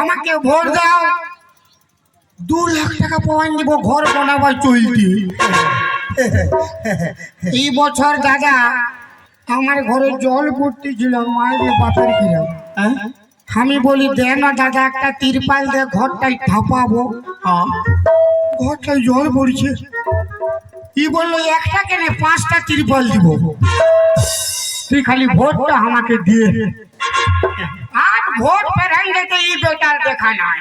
আমাকে ভোট দাও। দু লাখ টাকা পয়েন্ট দিব, ঘর বানাবার চলতি এই বছর দাদা, আমার ঘরে জল পড়তেছিল মায়ের বাপের কিলাম হ্যাঁ? আমি বলি, দে না দাদা, একটা তিরপাল দে, ঘরটাই ঠাপাবো। ঘরটাই জল পড়ছে ই বলল, একটা কেনে পাঁচটা তিরপাল দিব। তুই খালি ভোটটা আমাকে দিয়ে দে। আর ভোট পেরাইলে তো ই বেটার দেখা নাই।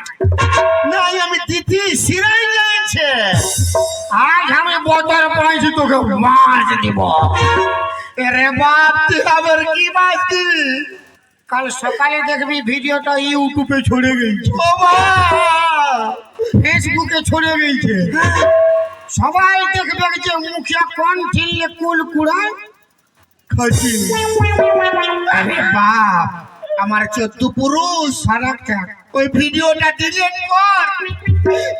নাই আমি তিথি সিরাই যাচ্ছে আজ আমি বছর পড়াইছি তোকে মাছ দিব। আরে বাপ তুই আবার কি মাছ দিবি কাল সকালে দেখবি ভিডিওটা ইউটিউবে ছড়ে গেছে। ফেসবুকে ছড়ে গেছে। সবাই দেখবে যে মুখিয়া কোন ঠিললে কুল কুড়ায়। খাচ্ছি আরে বাপ আমার চোদ্দ পুরুষ ফারাকটা ওই ভিডিওটা ডিলিট কর।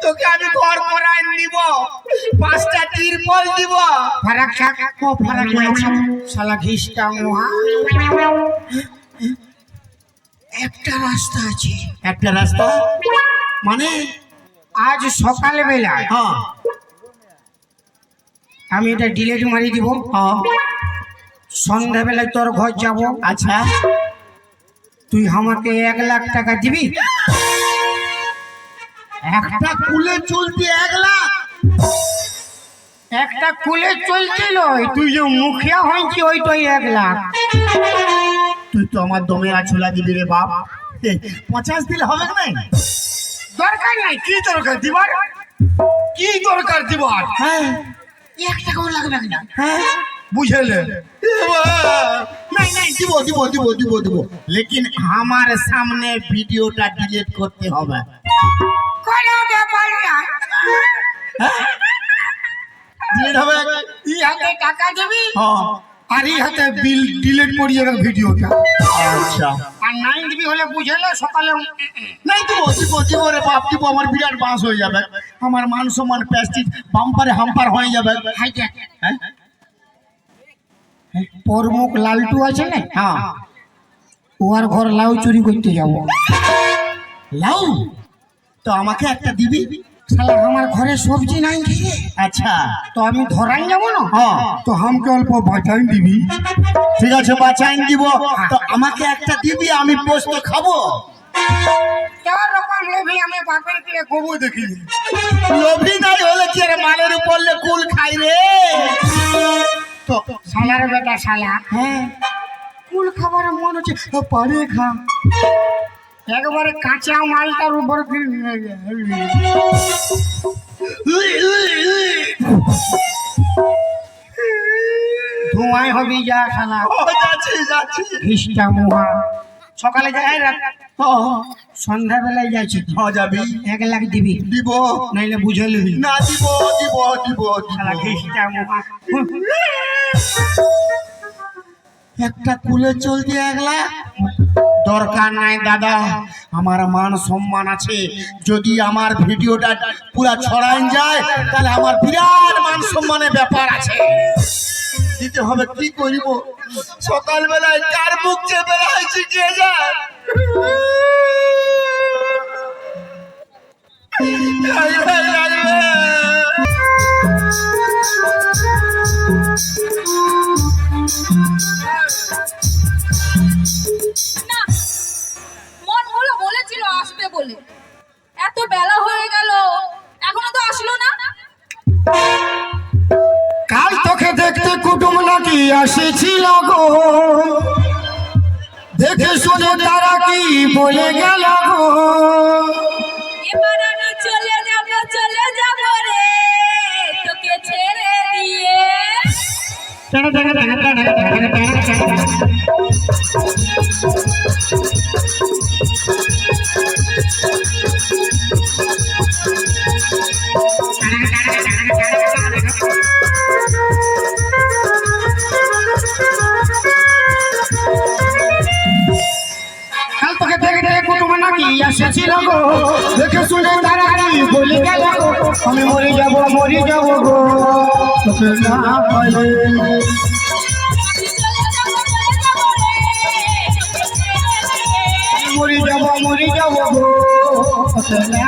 তোকে আমি ঘর করাই দিব। পাঁচটা তিরপল দিব। ফারাক থাক ও ফারাক আছে শালা ঘিসটা মহা। একটা রাস্তা আছে। একটা রাস্তা? মানে? আজ সকাল বেলায় হ্যাঁ। আমি এটা ডিলেট মারি দিব। হ্যাঁ। সন্ধ্যাবেলায় তোর ঘর যাব। আচ্ছা। তুই আমাকে এক লাখ টাকা দিবি? একটা কুলে চলতি এক লাখ। একটা কুলে চলছিল তুই যে মুখিয়া হয়েছি ওইটাই এক লাখ। তুই তো আমার দমে আছলা দিবি রে বাপ। পঞ্চাশ দিলে হবে না দরকার নাই কি দরকার দিবার? কি দরকার দিবার? হ্যাঁ। এক টাকাও লাগবে না। হ্যাঁ। বুঝলে নাই নাই দিব দিব দিব দিব দিব লেকিন আমার সামনে ভিডিওটা ডিলিট করতে হবে কোনো ব্যাপার না ডিলিট হবে ই হাতে টাকা দিবি হ্যাঁ আর ই হাতে বিল ডিলিট করি যাবে ভিডিওটা আচ্ছা আর নাইন দিবি হলে বুঝলে সকালে নাই দিব দিব দিব রে বাপ দিব আমার বিরাট বাস হয়ে যাবে আমার মান সম্মান প্যাস্টিক বাম্পারে হাম্পার হয়ে যাবে হাই হ্যাঁ প্রমুখ লালটু আছে না? হ্যাঁ। ওর ঘর লাউ চুরি করতে যাব। লাউ? তো আমাকে একটা দিবি? শালা আমার ঘরে সবজি নাই খেয়ে আচ্ছা। তো আমি ধরাই যাব না? হ্যাঁ। তো আমাকে অল্প বাঁচাই দিবি। ঠিক আছে বাঁচাইন দিব। তো আমাকে একটা দিবি আমি পোস্ত খাব? চার আমি বাপের কিনে গবু দেখিনি। লোভি নাই হলে কি মালের উপর কুল খাই রে? তো শালার বেটা শালা। হ্যাঁ। কুল খাবার মন হচ্ছে পারে খা। একবারে কাঁচা মালটার উপর যায়। ধোঁয়ায় হবি যা শালা। যাচ্ছি যাচ্ছি। সকালে যাই রাত সন্ধ্যাবেলায় যাচ্ছি হ যাবি। এক লাখ দিবি। দিব। নাইলে বুঝে নিবি না দিব দিব দিব একটা কুলে চলতে একলা? দরকার নাই দাদা। আমার মান সম্মান আছে। যদি আমার ভিডিওটা পুরা ছড়াই যায় তাহলে আমার বিরাট মান সম্মানের ব্যাপার আছে। দিতে হবে কি করিব? সকালবেলায় কার মুখ চেপে রাখছি কে যায় আসেছিল গো দেখে শুনে তারা কি বলে গেল গো এবার আমি চলে যাব চলে যাব রে তোকে ছেড়ে দিয়ে কাল এসেছিল গো। দেখে শুনে তারা কি বলে গেল গো? আমি মরে যাব মরে যাব গো। তোকে না মরে যাব মরে যাব গো। তোকে না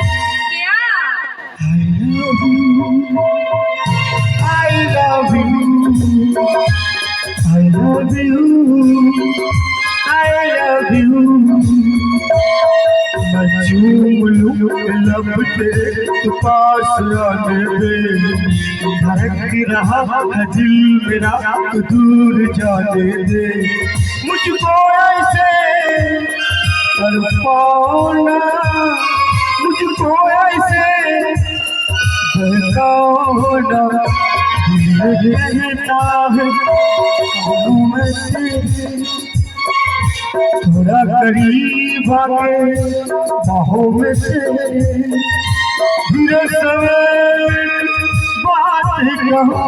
love you. I love you. मैं चूम लूं लब तेरे तो पास आने दे धड़क रहा है दिल मेरा तो दूर जाने दे मुझको ऐसे तड़पाना मुझको ऐसे बहकाना दिल रहता है कानों में तेरे थोड़ा करीब आके बाहों में से धीरे से बात कहो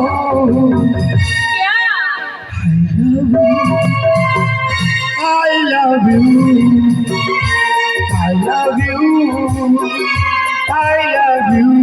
क्या I love you I love you I love you